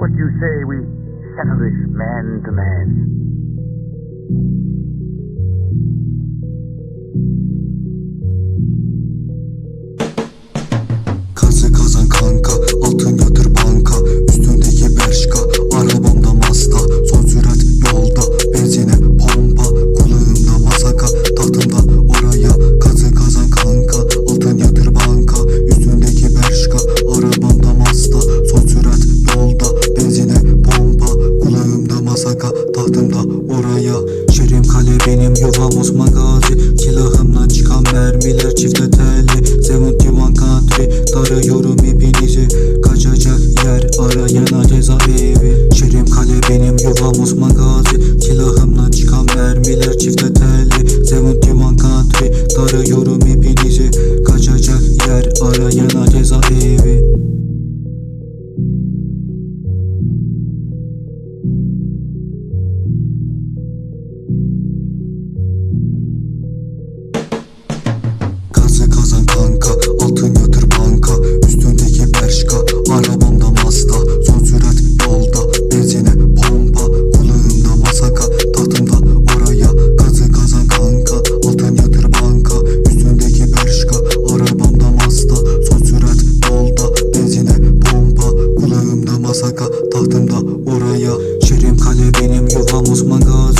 What do you say we settle this man to man? Masaka Tahtımda oraya. Şerim kale benim yuvam Osman Gazi. Silahımla çıkan mermiler çifte telli. 71 country Tarıyorum hepinizi. Kaçacak yer arayana cezaevi. Şerim kale benim yuvam Osman Gazi. Silahımla çıkan mermiler çifte telli. 71 country Tarıyorum hepinizi Masaka Tahtımda oraya Şerim kale benim yuvam Osman Gazi